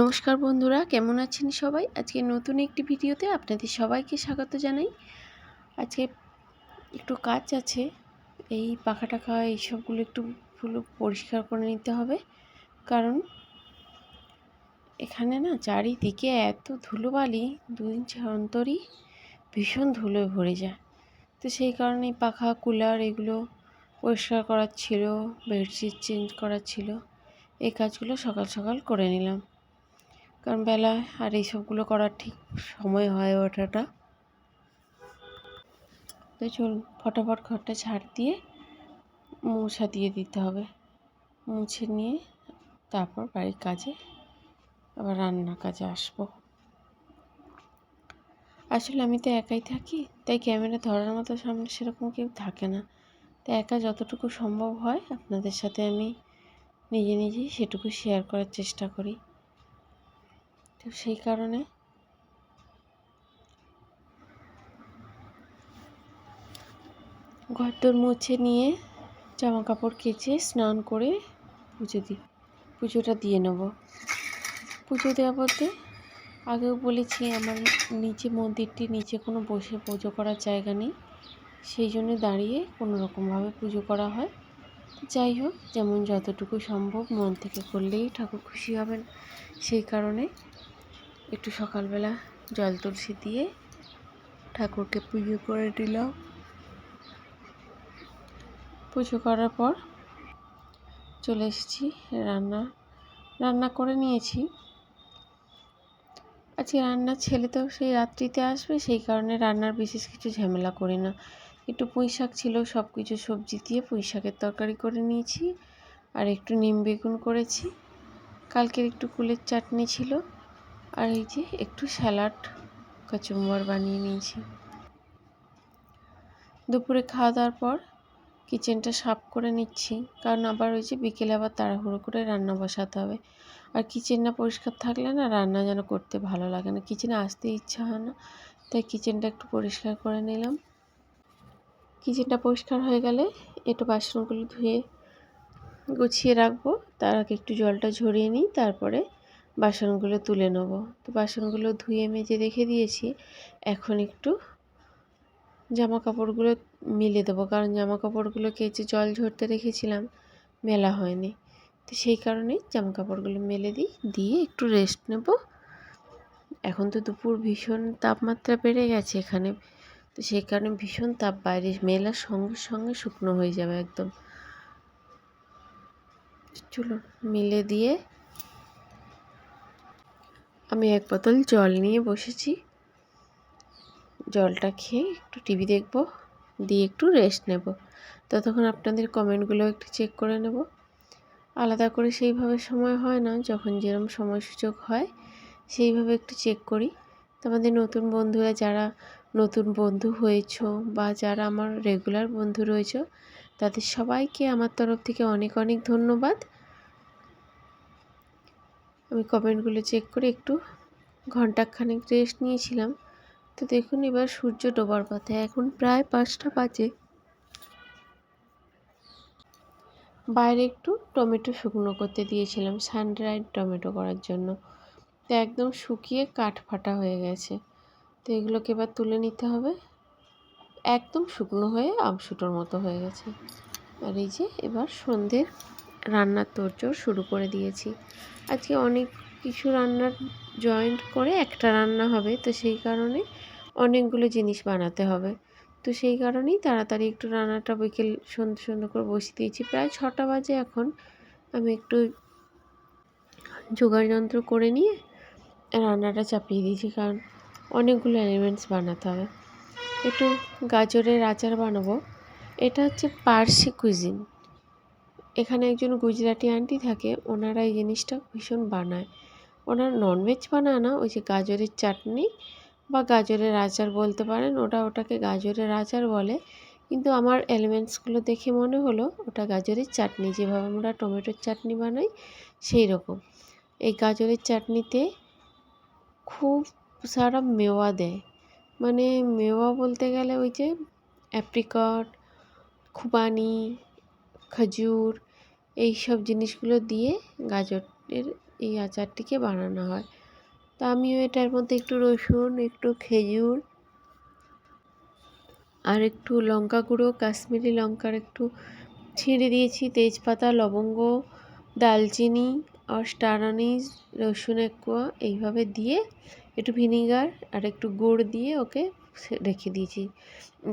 নমস্কার বন্ধুরা, কেমন আছেন সবাই? আজকে নতুন একটি ভিডিওতে আপনাদের সবাইকে স্বাগত জানাই। আজকে একটু কাজ আছে, এই পাখা টাখা এইসবগুলো একটু পুরো পরিষ্কার করে নিতে হবে। কারণ এখানে না চারিদিকে এত ধুলোবালি দুদিন অন্তরই ভীষণ ধুলোয় ভরে যায়। তো সেই কারণে পাখা, কুলার এগুলো পরিষ্কার করার ছিল, বেডশিট চেঞ্জ করার ছিল। এই কাজগুলো সকাল সকাল করে নিলাম। কারণ বেলা আর এইসবগুলো করার ঠিক সময় হয় ওঠাটা। তো চলুন, ফটাফট ঘরটা ঝাড় দিয়ে মুছা দিয়ে দিতে হবে। মুছে নিয়ে তারপর বাড়ির কাজে আবার রান্নার কাজে আসব। আসলে আমি তো একাই থাকি, তাই ক্যামেরা ধরার মতো সামনে সেরকম কেউ থাকে না। তাই একা যতটুকু সম্ভব হয় আপনাদের সাথে আমি নিজে নিজেই সেটুকু শেয়ার করার চেষ্টা করি। তো সেই কারণে। ঘরদোর মুছে নিয়ে জামা কাপড় কেচে স্নান করে পুজো দিই পুজোটা দিয়ে নেব। পুজো দেওয়া বলতে আগেও বলেছি আমার নিচে মন্দিরটি নিচে কোনো বসে পুজো করার জায়গা নেই। সেই জন্য দাঁড়িয়ে কোনো রকমভাবে পুজো করা হয়। যাই হোক, যেমন যতটুকু সম্ভব মন থেকে করলেই ঠাকুর খুশি হবেন। সেই কারণে একটু সকালবেলা জল তুলসী দিয়ে ঠাকুরকে পুজো করে দিলাম পুজো করার পর চলে এসেছি রান্না রান্না করে নিয়েছি। আজকে রান্নার ছেলে তো সেই রাত্রিতে আসবে, সেই কারণে রান্নার বিশেষ কিছু ঝামেলা করি না। একটু পুঁই শাক ছিল সব কিছু সবজি দিয়ে পুঁই শাকের তরকারি করে নিয়েছি। আর একটু নিম বেগুন করেছি। কালকের একটু কুলের চাটনি ছিল। আর এই যে একটু স্যালাড কচুম্বর বানিয়ে নিয়েছি। দুপুরে খাওয়া দাওয়ার পর কিচেনটা সাফ করে নিচ্ছি, কারণ আবার ওই যে বিকেলে আবার তাড়াহুড়ো করে রান্না বসাতে হবে। আর কিচেন না পরিষ্কার থাকলে না রান্না যেন করতে ভালো লাগে না। কিচেনে আসতে ইচ্ছা হয় না, তাই কিচেনটা একটু পরিষ্কার করে নিলাম। কিচেনটা পরিষ্কার হয়ে গেলে একটু বাসনগুলো ধুয়ে গুছিয়ে রাখব। তার আগে একটু জলটা ঝরিয়ে নিই, তারপরে বাসনগুলো তুলে নেব। তো বাসনগুলো ধুয়ে মেজে রেখে দিয়েছি। এখন একটু জামা কাপড়গুলো মিলে দেবো। কারণ জামা কাপড়গুলো কেচে জল ঝরতে রেখেছিলাম, মেলা হয়নি। তো সেই কারণেই জামা কাপড়গুলো মেলে দিই, দিয়ে একটু রেস্ট নেব। এখন তো দুপুর, ভীষণ তাপমাত্রা বেড়ে গেছে এখানে। তো সেই কারণে ভীষণ তাপ বাইরে মেলার সঙ্গে সঙ্গে শুকনো হয়ে যাবে একদম। চলো মিলে দিয়ে আমি এক বোতল জল নিয়ে বসেছি। জলটা খেয়ে একটু টিভি দেখব, দিয়ে একটু রেস্ট নেব। ততক্ষণ আপনাদের কমেন্টগুলো একটু চেক করে নেব। আলাদা করে সেইভাবে সময় হয় না, যখন যেরকম সময় সুযোগ হয়, সেইভাবে একটু চেক করি। তো আমাদের নতুন বন্ধুরা যারা নতুন বন্ধু হয়েছ বা যারা আমার রেগুলার বন্ধু রয়েছ, তাদের সবাইকে আমার তরফ থেকে অনেক অনেক ধন্যবাদ। আমি কমেন্টগুলো চেক করে একটু ঘন্টাখানেক রেস্ট নিয়েছিলাম। তো দেখুন এবার সূর্য ডোবার পথে, এখন প্রায় পাঁচটা বাজে। বাইরে একটু টমেটো শুকনো করতে দিয়েছিলাম, সানড্রাইড টমেটো করার জন্য। তো একদম শুকিয়ে কাঠ ফাটা হয়ে গেছে। তো এগুলোকে এবার তুলে নিতে হবে। একদম শুকনো হয়ে আমশুটোর মতো হয়ে গেছে। আর এই যে এবার সন্ধ্যের রান্নার তোড়জোড় শুরু করে দিয়েছি। আজকে অনেক কিছু রান্নার জয়েন্ট করে একটা রান্না হবে, তো সেই কারণে অনেকগুলো জিনিস বানাতে হবে। তো সেই কারণেই তাড়াতাড়ি একটু রান্নাটা বিকেল সন্ধ্যে সন্ধ্যে করে বসিয়ে দিয়েছি। প্রায় ছটা বাজে এখন। আমি একটু জোগাড় যন্ত্র করে নিয়ে রান্নাটা চাপিয়ে দিয়েছি, কারণ অনেকগুলো এলিমেন্টস বানাতে হবে। একটু গাজরের আচার বানাবো। এটা হচ্ছে পার্সি কুইজিন এখানে একজন গুজরাটি আন্টি থাকে, ওনারা এই জিনিসটা ভীষণ বানায়। ওনারা ননভেজ বানায় না, ওই যে গাজরের চাটনি বা গাজরের আচার বলতে পারেন, ওটা ওটাকে গাজরের আচার বলে। কিন্তু আমার এলিমেন্টসগুলো দেখে মনে হলো, ওটা গাজরের চাটনি, যেভাবে আমরা টমেটোর চাটনি বানাই, সেই রকম। এই গাজরের চাটনিতে খুব সারা মেওয়া দেয়। মানে মেওয়া বলতে গেলে ওই যে অ্যাপ্রিকট খুবানি খেজুর এই সব জিনিসগুলো দিয়ে গাজরের এই আচারটিকে বানানো হয়। তো আমিও এটার মধ্যে একটু রসুন, একটু খেজুর আর একটু লঙ্কা গুঁড়ো, কাশ্মীরি লঙ্কার একটু ছিঁড়ে দিয়েছি, তেজপাতা, লবঙ্গ, দালচিনি আর স্টার আনিস, রসুন এক কোয়া এইভাবে দিয়ে একটু ভিনিগার আর একটু গুড় দিয়ে ওকে রেখে দিয়েছি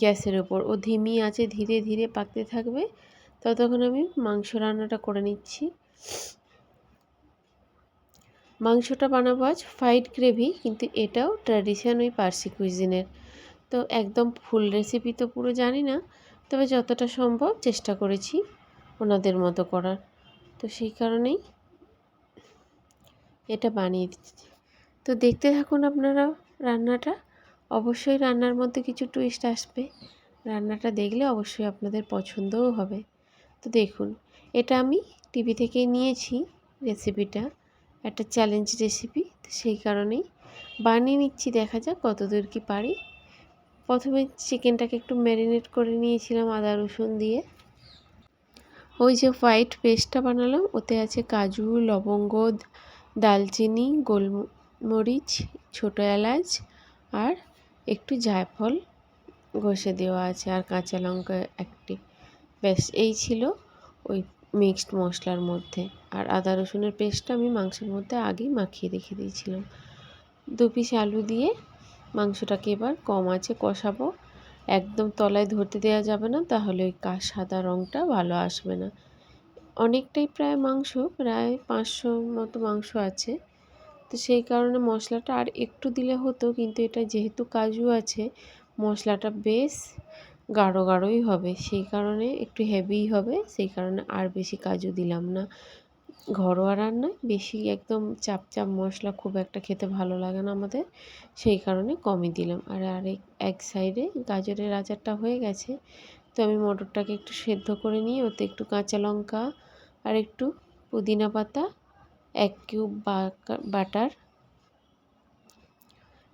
গ্যাসের ওপর। ও ধিমি আছে, ধীরে ধীরে পাকতে থাকবে। ততক্ষণ আমি মাংস রান্নাটা করে নিচ্ছি। মাংসটা বানাবো আজ ফ্রাইড গ্রেভি কিন্তু এটাও ট্র্যাডিশন ওই পার্সি কুইজিনের তো একদম ফুল রেসিপি তো পুরো জানি না, তবে যতটা সম্ভব চেষ্টা করেছি ওনাদের মতো করার। তো সেই কারণেই এটা বানিয়ে দিচ্ছি। তো দেখতে থাকুন আপনারা রান্নাটা। অবশ্যই রান্নার মধ্যে কিছু টুইস্ট আসবে। রান্নাটা দেখলে অবশ্যই আপনাদের পছন্দও হবে। তো দেখুন, এটা আমি টিভি থেকেই নিয়েছি রেসিপিটা, একটা চ্যালেঞ্জ রেসিপি, তো সেই কারণেই বানিয়ে নিচ্ছি, দেখা যাক কতদূর কি পারি। প্রথমে চিকেনটাকে একটু ম্যারিনেট করে নিয়েছিলাম আদা, রসুন দিয়ে। ওই যে হোয়াইট পেস্টটা বানালাম, ওতে আছে কাজু, লবঙ্গ, দালচিনি, গোলমরিচ, ছোটো এলাচ আর একটু জায়ফল ঘষে দেওয়া আছে, আর কাঁচা লঙ্কা একটি। ব্যাস, এই ছিল ওই মিক্সড মশলার মধ্যে। আর আদা রসুনের পেস্টটা আমি মাংসের মধ্যে আগেই মাখিয়ে রেখে দিয়েছিলাম। দু পিস আলু দিয়ে মাংসটাকে এবার কম আছে কষাবো। একদম তলায় ধরতে দেওয়া যাবে না, তাহলে ওই কা, সাদা রঙটা ভালো আসবে না। অনেকটাই প্রায় মাংস, প্রায় পাঁচশো মতো মাংস আছে। তো সেই কারণে মশলাটা আর একটু দিলে হতো, কিন্তু এটা যেহেতু কাজু আছে, মশলাটা বেশ গাঢ় গাঢ়ই হবে। সেই কারণে একটু হেভিই হবে, সেই কারণে আর বেশি কাজু দিলাম না। ঘরোয়া রান্নায় বেশি একদম চাপ চাপ মশলা খুব একটা খেতে ভালো লাগে না আমাদের, সেই কারণে কমই দিলাম। আর আরেক, এক সাইডে গাজরের আচারটা হয়ে গেছে, তো আমি মটরটাকে একটু সেদ্ধ করে নিয়ে ওতে একটু কাঁচা লঙ্কা আর একটু পুদিনা পাতা, এক কিউব বাটার,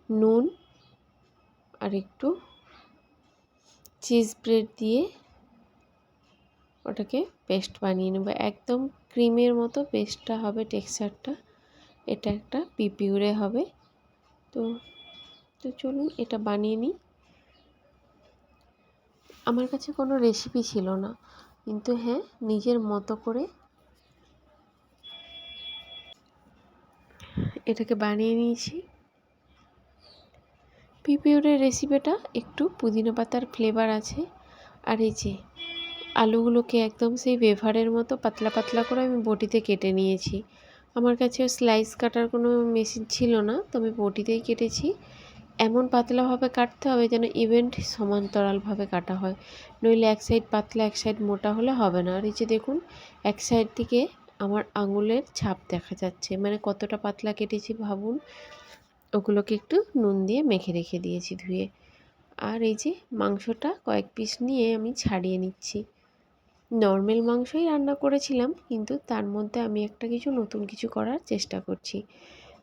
নুন আর একটু চিজ ব্রেড দিয়ে ওটাকে পেস্ট বানিয়ে নেব। একদম ক্রিমের মতো পেস্টটা হবে, টেক্সচারটা। এটা একটা পিপিউরে হবে। তো তো চলুন এটা বানিয়ে নিই। আমার কাছে কোনো রেসিপি ছিল না, কিন্তু হ্যাঁ নিজের মতো করে এটাকে বানিয়ে নিয়েছি। পিপিউরের রেসিপিটা একটু পুদিনা পাতার ফ্লেভার আছে। আর এই যে আলুগুলোকে একদম সেই বেভারের মতো পাতলা পাতলা করে আমি বটিতে কেটে নিয়েছি। আমার কাছে স্লাইস কাটার কোনো মেশিন ছিল না, তো আমি বটিতেই কেটেছি। এমন পাতলাভাবে কাটতে হবে যেন ইভেন্ট সমান্তরালভাবে কাটা হয়। নইলে এক সাইড পাতলা, এক সাইড মোটা হলে হবে না। আর এই যে দেখুন, এক সাইড থেকে আমার আঙুলের ছাপ দেখা যাচ্ছে। মানে কতটা পাতলা কেটেছি ভাবুন। ওগুলোকে একটু নুন দিয়ে মেখে রেখে দিয়েছি ধুয়ে। আর এই যে মাংসটা কয়েক পিস নিয়ে আমি ছাড়িয়ে নিচ্ছি। নর্মাল মাংসই রান্না করেছিলাম, কিন্তু তার মধ্যে আমি একটা কিছু নতুন কিছু করার চেষ্টা করছি।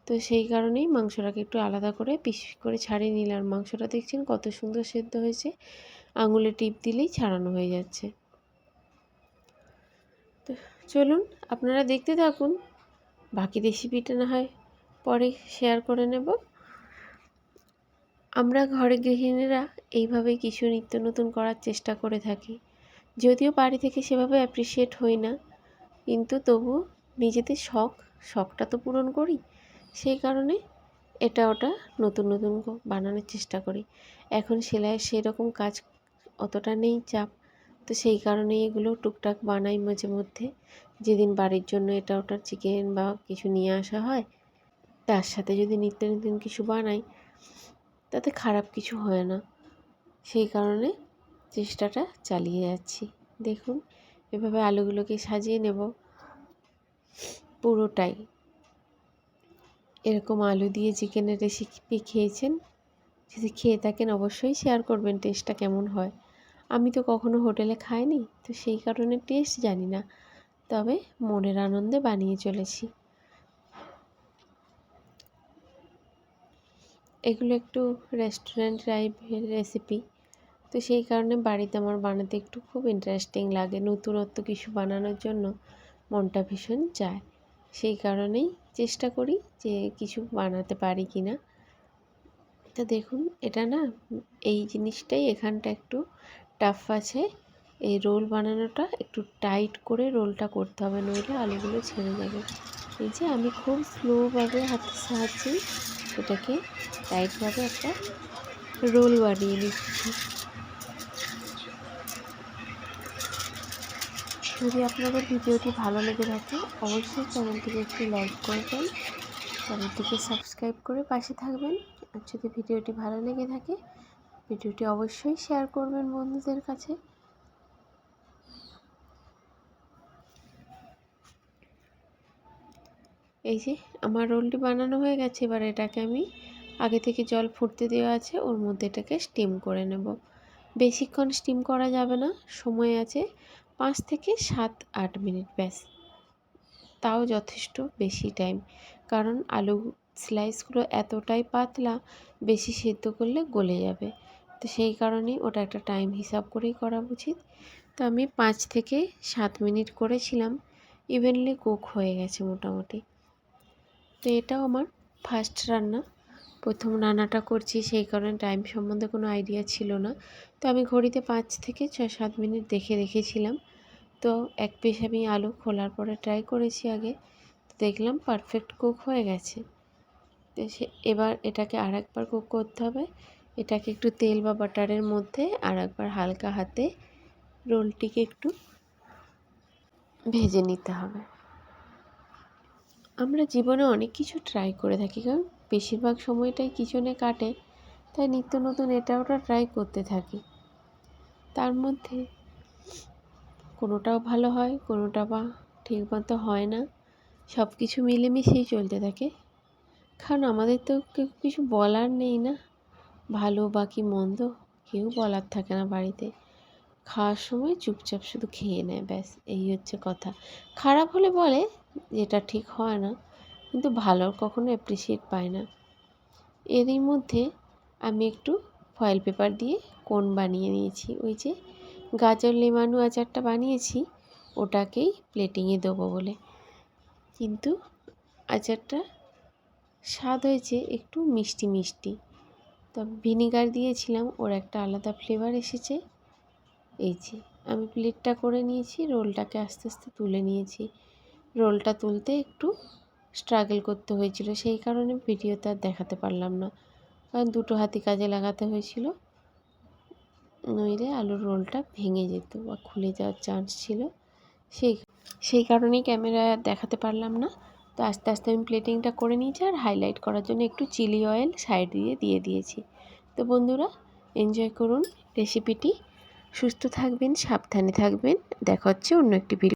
তো সেই কারণেই মাংসটাকে একটু আলাদা করে পিস করে ছাড়িয়ে নিলাম। মাংসটা দেখছেন কত সুন্দর সেদ্ধ হয়েছে। আঙুলে টিপ দিলেই ছাড়ানো হয়ে যাচ্ছে। তো চলুন, আপনারা দেখতে থাকুন। বাকি রেসিপিটা না হয় পরে শেয়ার করে নেব। আমরা ঘরে গৃহিণীরা এইভাবে কিছু নিত্য নতুন করার চেষ্টা করে থাকি। যদিও বাড়ি থেকে সেভাবে অ্যাপ্রিসিয়েট হই না, কিন্তু তবু নিজেদের শখ, শখটা তো পূরণ করি। সেই কারণে এটা ওটা নতুন নতুন বানানোর চেষ্টা করি। এখন সেলাইয়ের সেরকম কাজ অতটা নেই চাপ, তো সেই কারণে এগুলো টুকটাক বানাই মাঝে মধ্যে। যেদিন বাড়ির জন্য এটা ওটা চিকেন বা কিছু নিয়ে আসা হয় তার সাথে যদি নিত্য নতুন কিছু বানাই, তাতে খারাপ কিছু হয় না। সেই কারণে চেষ্টাটা চালিয়ে যাচ্ছি। দেখুন, এভাবে আলুগুলোকে সাজিয়ে নেব। পুরোটাই। এরকম আলু দিয়ে চিকেনের রেসিপি খেয়েছেন? যদি খেয়ে থাকেন অবশ্যই শেয়ার করবেন টেস্টটা কেমন হয়। আমি তো কখনো হোটেলে খাইনি, তো সেই কারণে টেস্ট জানি না। তবে মনের আনন্দে বানিয়ে চলেছি। এগুলো একটু রেস্টুরেন্ট টাইপের রেসিপি তো সেই কারণে বাড়িতে আমার বানাতে একটু খুব ইন্টারেস্টিং লাগে। নতুনত্ব কিছু বানানোর জন্য মনটা ভীষণ চায়। সেই কারণেই চেষ্টা করি যে কিছু বানাতে পারি কি না তো দেখুন, এটা না এই জিনিসটাই এখানটা একটু টাফ আছে। এই রোল বানানোটা একটু টাইট করে রোলটা করতে হবে, নইলে আলুগুলো ছেড়ে যাবে। এই যে আমি খুব স্লোভাবে হাতের সাহায্যে এটাকে টাইটভাবে একটা রোল বানিয়ে নিচ্ছি। যদি আপনাদের ভিডিওটি ভালো লেগে থাকে, অবশ্যই চ্যানেলটিকে একটু লাইক করবেন, চ্যানেলটিকে সাবস্ক্রাইব করে পাশে থাকবেন। আর যদি ভিডিওটি ভালো লেগে থাকে, ভিডিওটি অবশ্যই শেয়ার করবেন বন্ধুদের কাছে। এই যে, আমার রোলটি বানানো হয়ে গেছে, এবার এটাকে আমি আগে থেকে জল ফুটতে দেওয়া আছে, ওর মধ্যে এটাকে স্টিম করে নেব। বেশিক্ষণ স্টিম করা যাবে না, সময় আছে পাঁচ থেকে সাত, আট মিনিট, ব্যাস। তাও যথেষ্ট বেশি টাইম, কারণ আলু স্লাইসগুলো এতটাই পাতলা, বেশি সেদ্ধ করলে গলে যাবে। তো সেই কারণেই ওটা একটা টাইম হিসাব করেই করা উচিত। তো আমি পাঁচ থেকে সাত মিনিট করেছিলাম ইভেনলি কুক হয়ে গেছে মোটামুটি। তো এটাও আমার ফার্স্ট রান্না। প্রথম রান্নাটা করছি, সেই কারণে টাইম সম্বন্ধে কোনো আইডিয়া ছিল না। তো আমি ঘড়িতে পাঁচ থেকে ছয় সাত মিনিট দেখে রেখেছিলাম। তো এক পিস আমি আলু খোলার পরে ট্রাই করেছি আগে। দেখলাম পারফেক্ট কুক হয়ে গেছে। তো সে, এবার এটাকে আর একবার কুক করতে হবে। এটাকে একটু তেল বা বাটারের মধ্যে আর একবার হালকা হাতে রোলটিকে একটু ভেজে নিতে হবে। আমরা জীবনে অনেক কিছু ট্রাই করে থাকি, কারণ বেশিরভাগ সময়টাই কিচেনে কাটে, তাই নিত্য নতুন এটা ওটা ট্রাই করতে থাকি। তার মধ্যে কোনোটাও ভালো হয়, কোনোটা বা ঠিক মতো হয় না সব কিছু মিলেমিশেই চলতে থাকে। কারণ আমাদের তো কেউ কিছু বলার নেই না, ভালো বা কি মন্দ, কেউ বলার থাকে না বাড়িতে। খাওয়ার সময় চুপচাপ শুধু খেয়ে নেয়, ব্যাস, এই হচ্ছে কথা। খারাপ হলে বলে যেটা ঠিক হয় না। কিন্তু ভালো কখনো অ্যাপ্রিসিয়েট পায় না। এরই মধ্যে আমি একটু ফয়েল পেপার দিয়ে কোন বানিয়ে নিয়েছি। ওই যে গাজর, লেমানু আচারটা বানিয়েছি, ওটাকেই প্লেটিংয়ে দেবো বলে। কিন্তু আচারটা স্বাদ হয়েছে একটু মিষ্টি মিষ্টি। তো ভিনিগার দিয়েছিলাম, ওর একটা আলাদা ফ্লেভার এসেছে। এই যে আমি প্লেটটা করে নিয়েছি রোলটাকে আস্তে আস্তে তুলে নিয়েছি। রোলটা তুলতে একটু স্ট্রাগল করতে হয়েছিল। সেই কারণে ভিডিওতে আর দেখাতে পারলাম না। কারণ দুটো হাতি কাজে লাগাতে হয়েছিল। নইলে আলুর রোলটা ভেঙে যেত বা খুলে যাওয়ার চান্স ছিল। সেই সেই কারণেই ক্যামেরায় আর দেখাতে পারলাম না। তো আস্তে আস্তে আমি প্লেটিংটা করে নিয়েছি আর হাইলাইট করার জন্য একটু চিলি অয়েল সাইড দিয়ে দিয়ে দিয়েছি। তো বন্ধুরা এনজয় করুন রেসিপিটি সুস্থ থাকবেন, সাবধানে থাকবেন। দেখা হচ্ছে অন্য একটি ভিডিও